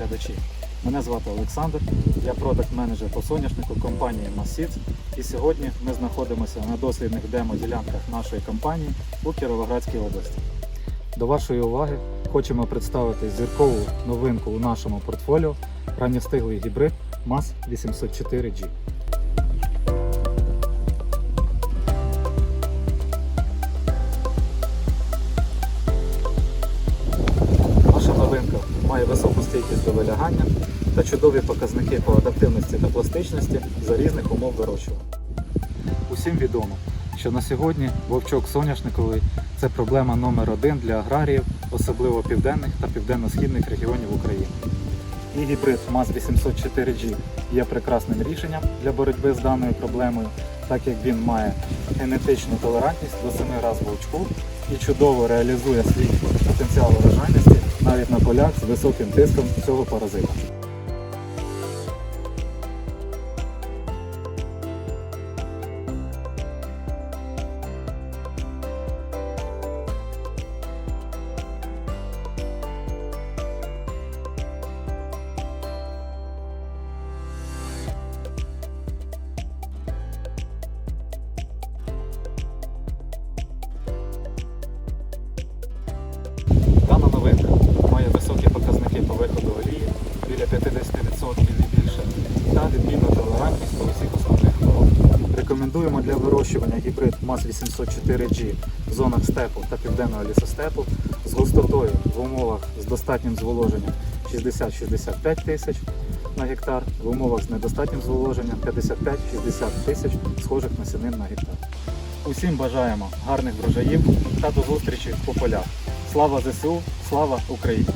глядачі. Мене звати Олександр, я продакт-менеджер по соняшнику компанії Massits. І сьогодні ми знаходимося на дослідних демо-ділянках нашої компанії у Кіровоградській області. До вашої уваги хочемо представити зіркову новинку у нашому портфоліо ранньостиглий гібрид MAS 804G. До вилягання та чудові показники по адаптивності та пластичності за різних умов вирощування. Усім відомо, що на сьогодні вовчок соняшниковий це проблема номер один для аграріїв, особливо південних та південно-східних регіонів України. І гібрид МАЗ 804G є прекрасним рішенням для боротьби з даною проблемою, так як він має генетичну толерантність до 7 разів вовчку і чудово реалізує свій потенціал вражальності навіть на полях з високим тиском цього паразита. Рекомендуємо для вирощування гібрид МАЗ 804G в зонах степу та південного лісостепу з густотою в умовах з достатнім зволоженням 60-65 тисяч на гектар, в умовах з недостатнім зволоженням 55-60 тисяч схожих насінин на гектар. Усім бажаємо гарних врожаїв та до зустрічі по полях. Слава ЗСУ, слава Україні!